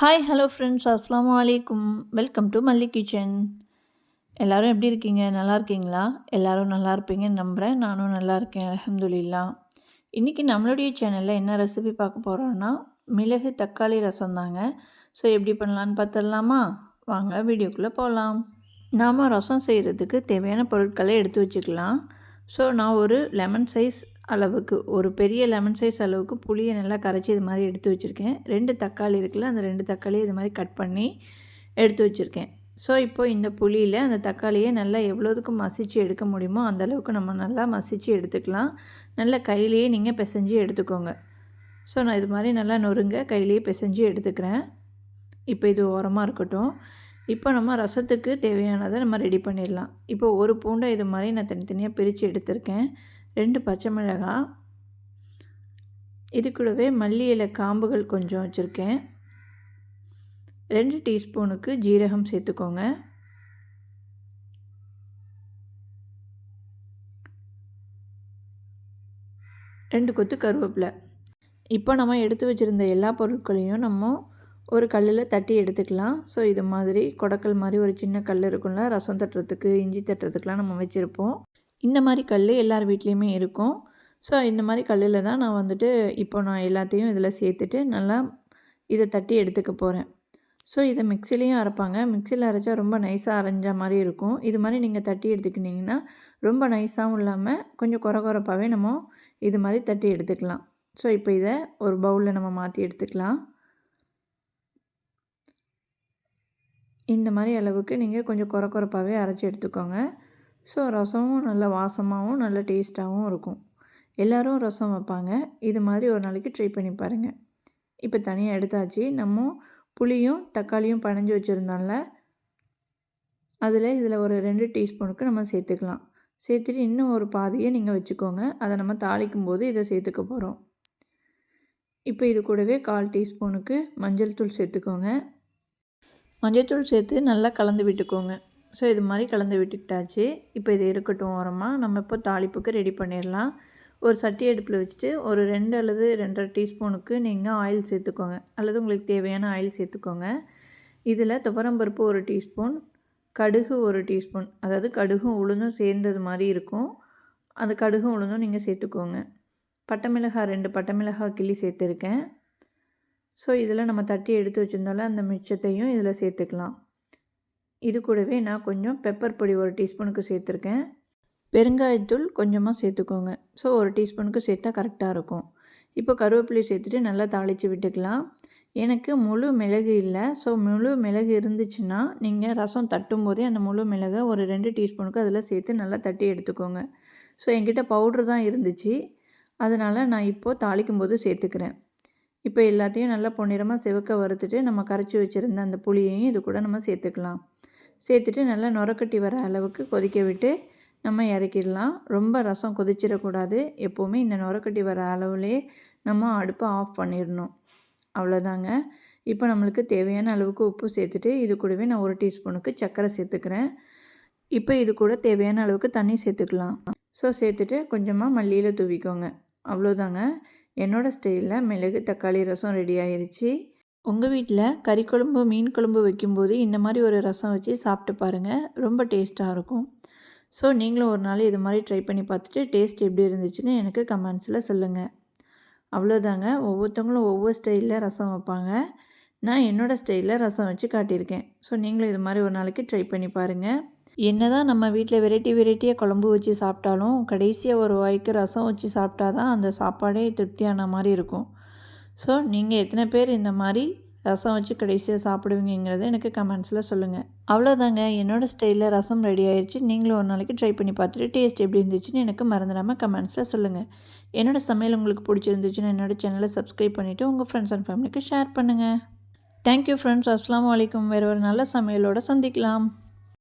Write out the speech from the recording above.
Hi hello friends அஸ்லாம் வலைக்கும் welcome to மல்லி கிச்சன் எல்லோரும் எப்படி இருக்கீங்க? நல்லா இருக்கீங்களா? எல்லோரும் நல்லா இருப்பீங்கன்னு நம்புகிறேன் நானும் நல்லா இருக்கேன். அலமதுல்லா இன்றைக்கி நம்மளுடைய சேனலில் என்ன ரெசிபி பார்க்க போகிறோன்னா மிளகு தக்காளி ரசம் தாங்க. ஸோ எப்படி பண்ணலான்னு பார்த்துடலாமா? வாங்க வீடியோக்குள்ளே போகலாம் நாம் ரசம் செய்கிறதுக்கு தேவையான பொருட்களை எடுத்து வச்சுக்கலாம். ஸோ நான் ஒரு லெமன் சைஸ் அளவுக்கு ஒரு பெரிய லெமன் சைஸ் அளவுக்கு புளியை நல்லா கரைச்சி இது மாதிரி எடுத்து வச்சுருக்கேன். ரெண்டு தக்காளி இருக்குல்ல அந்த ரெண்டு தக்காளியை இது மாதிரி கட் பண்ணி எடுத்து வச்சுருக்கேன். ஸோ இப்போ இந்த புளியில் அந்த தக்காளியை நல்லா எவ்வளோதுக்கு மசித்து எடுக்க முடியுமோ அந்தளவுக்கு நம்ம நல்லா மசித்து எடுத்துக்கலாம். நல்லா கையிலேயே நீங்கள் பிசைஞ்சு எடுத்துக்கோங்க. ஸோ நான் இது மாதிரி நல்லா நொறுங்க கையிலேயே பிசைஞ்சு எடுத்துக்கிறேன். இப்போ இது ஓரமாக இருக்கட்டும். இப்போ நம்ம ரசத்துக்கு தேவையானதை நம்ம ரெடி பண்ணிடலாம். இப்போ ஒரு பூண்டை இது மாதிரி நான் தனித்தனியாக பிரித்து எடுத்திருக்கேன். ரெண்டு பச்சை மிளகாய் இது கூடவே மல்லி இலை காம்புகள் கொஞ்சம் வச்சுருக்கேன். ரெண்டு டீஸ்பூனுக்கு ஜீரகம் சேர்த்துக்கோங்க. ரெண்டு கொத்து கருவேப்பிலை. இப்போ நம்ம எடுத்து வச்சுருந்த எல்லா பொருட்களையும் நம்ம ஒரு கல்லில் தட்டி எடுத்துக்கலாம். ஸோ இது மாதிரி கொடக்கல் மாதிரி ஒரு சின்ன கல் இருக்கும்ல ரசம் தட்டுறதுக்கு இஞ்சி தட்டுறதுக்கெலாம் நம்ம வச்சுருப்போம். இந்த மாதிரி கல் எல்லார் வீட்லேயுமே இருக்கும். ஸோ இந்த மாதிரி கல்லில் தான் நான் வந்துட்டு இப்போ நான் எல்லாத்தையும் இதில் சேர்த்துட்டு நல்லா இதை தட்டி எடுத்துக்க போகிறேன் ஸோ இதை மிக்சிலையும் அரைப்பாங்க. மிக்சியில் அரைச்சா ரொம்ப நைஸாக அரைஞ்ச மாதிரி இருக்கும். இது மாதிரி நீங்கள் தட்டி எடுத்துக்கிட்டிங்கன்னா ரொம்ப நைஸாகவும் இல்லாமல் கொஞ்சம் குறை குறைப்பாகவே நம்ம இது மாதிரி தட்டி எடுத்துக்கலாம். ஸோ இப்போ இதை ஒரு பவுலில் நம்ம மாற்றி எடுத்துக்கலாம். இந்த மாதிரி அளவுக்கு நீங்கள் கொஞ்சம் குறை குறைப்பாகவே அரைச்சி எடுத்துக்கோங்க. ஸோ ரசமும் நல்ல வாசமாகவும் நல்ல டேஸ்ட்டாகவும் இருக்கும். எல்லோரும் ரசம் வைப்பாங்க. இது மாதிரி ஒரு நாளைக்கு ட்ரை பண்ணி பாருங்கள் இப்போ தனியாக எடுத்தாச்சு. நம்ம புளியும் தக்காளியும் பனைஞ்சு வச்சுருந்தோம்ல அதில் இதில் ஒரு ரெண்டு டீஸ்பூனுக்கு நம்ம சேர்த்துக்கலாம். சேர்த்துட்டு இன்னும் ஒரு பாதியை நீங்கள் வச்சுக்கோங்க. அதை நம்ம தாளிக்கும் போது இதை சேர்த்துக்க போகிறோம் இப்போ இது கூடவே கால் டீஸ்பூனுக்கு மஞ்சள் தூள் சேர்த்துக்கோங்க. மஞ்சள் தூள் சேர்த்து நல்லா கலந்து விட்டுக்கோங்க. ஸோ இது மாதிரி கலந்து விட்டுக்கிட்டாச்சு இப்போ இது இருக்கட்டும் ஓரமாக நம்ம இப்போ தாளிப்புக்கு ரெடி பண்ணிடலாம். ஒரு சட்டி அடுப்பில் வச்சுட்டு ஒரு ரெண்டு அல்லது ரெண்டரை டீஸ்பூனுக்கு நீங்கள் ஆயில் சேர்த்துக்கோங்க. அல்லது உங்களுக்கு தேவையான ஆயில் சேர்த்துக்கோங்க. இதில் துவரம்பருப்பு ஒரு டீஸ்பூன் கடுகு ஒரு டீஸ்பூன். அதாவது கடுகும் உளுந்தும் சேர்ந்தது மாதிரி இருக்கும். அந்த கடுகும் உளுந்தும் நீங்கள் சேர்த்துக்கோங்க. பட்டை மிளகாய் ரெண்டு பட்டை மிளகாய் கிள்ளி சேர்த்துருக்கேன். ஸோ இதில் நம்ம தட்டி எடுத்து வச்சுருந்தாலும் அந்த மிச்சத்தையும் இதில் சேர்த்துக்கலாம். இது கூடவே நான் கொஞ்சம் பெப்பர் பொடி ஒரு டீஸ்பூனுக்கு சேர்த்துருக்கேன். பெருங்காயத்தூள் கொஞ்சமாக சேர்த்துக்கோங்க. ஸோ ஒரு டீஸ்பூனுக்கு சேர்த்தா கரெக்டாக இருக்கும். இப்போ கருவேப்பிலை சேர்த்துட்டு நல்லா தாளித்து விட்டுக்கலாம். எனக்கு முழு மிளகு இல்லை. ஸோ முழு மிளகு இருந்துச்சுன்னா நீங்கள் ரசம் தட்டும் போதே அந்த முழு மிளகை ஒரு ரெண்டு டீஸ்பூனுக்கு அதில் சேர்த்து நல்லா தட்டி எடுத்துக்கோங்க. ஸோ என்கிட்ட பவுட்ரு தான் இருந்துச்சு. அதனால் நான் இப்போது தாளிக்கும் போது சேர்த்துக்கிறேன். இப்போ எல்லாத்தையும் நல்லா பொன்னிறமாக சிவக்க வறுத்துட்டு நம்ம கரைச்சி வச்சுருந்த அந்த புளியையும் இது கூட நம்ம சேர்த்துக்கலாம். சேர்த்துட்டு நல்லா நுரக்கட்டி வர அளவுக்கு கொதிக்க விட்டு நம்ம இறக்கிடலாம். ரொம்ப ரசம் கொதிச்சிடக்கூடாது. எப்போவுமே இந்த நுரக்கட்டி வர அளவுலேயே நம்ம அடுப்பை ஆஃப் பண்ணிடணும். அவ்வளோதாங்க. இப்போ நம்மளுக்கு தேவையான அளவுக்கு உப்பு சேர்த்துட்டு இது கூடவே நான் ஒரு டீஸ்பூனுக்கு சர்க்கரை சேர்த்துக்கிறேன். இப்போ இது கூட தேவையான அளவுக்கு தண்ணி சேர்த்துக்கலாம். ஸோ சேர்த்துட்டு கொஞ்சமாக மல்லியில் தூவிக்கோங்க. அவ்வளோதாங்க. என்னோடய ஸ்டைலில் மிளகு தக்காளி ரசம் ரெடி ஆயிடுச்சு உங்கள் வீட்டில் கறி குழம்பு மீன் குழம்பு வைக்கும்போது இந்த மாதிரி ஒரு ரசம் வச்சு சாப்பிட்டு பாருங்கள் ரொம்ப டேஸ்ட்டாக இருக்கும். ஸோ நீங்களும் ஒரு நாள் இது மாதிரி ட்ரை பண்ணி பார்த்துட்டு டேஸ்ட் எப்படி இருந்துச்சுன்னு எனக்கு கமெண்ட்ஸில் சொல்லுங்கள் அவ்வளோதாங்க ஒவ்வொருத்தவங்களும் ஒவ்வொரு ஸ்டைலில் ரசம் வைப்பாங்க. நான் என்னோடய ஸ்டைலில் ரசம் வச்சு காட்டியிருக்கேன். ஸோ நீங்களும் இது மாதிரி ஒரு நாளைக்கு ட்ரை பண்ணி பாருங்கள் என்ன தான் நம்ம வீட்டில் வெரைட்டி வெரைட்டியாக குழம்பு வச்சு சாப்பிட்டாலும் கடைசியாக ஒரு வாய்க்கு ரசம் வச்சு சாப்பிட்டா தான் அந்த சாப்பாடே திருப்தியான மாதிரி இருக்கும். ஸோ நீங்கள் எத்தனை பேர் இந்த மாதிரி ரசம் வச்சு கடைசியாக சாப்பிடுவீங்கிறத எனக்கு கமெண்ட்ஸில் சொல்லுங்கள் அவ்வளோதாங்க. என்னோடய ஸ்டைலில் ரசம் ரெடி ஆயிடுச்சு நீங்களும் ஒரு நாளைக்கு ட்ரை பண்ணி பார்த்துட்டு டேஸ்ட் எப்படி இருந்துச்சுன்னு எனக்கு மறந்துடாமல் கமெண்ட்ஸில் சொல்லுங்கள் என்னோடய சமையல் உங்களுக்கு பிடிச்சிருந்துச்சுன்னு என்னோடய சேனலை சப்ஸ்கிரைப் பண்ணிவிட்டு உங்கள் ஃப்ரெண்ட்ஸ் அண்ட் ஃபேமிலிக்கு ஷேர் பண்ணுங்கள் தேங்க்யூ ஃப்ரெண்ட்ஸ் அஸ்லாம் வலைக்கம் வேறு ஒரு நல்ல சமையலோடு சந்திக்கலாம்.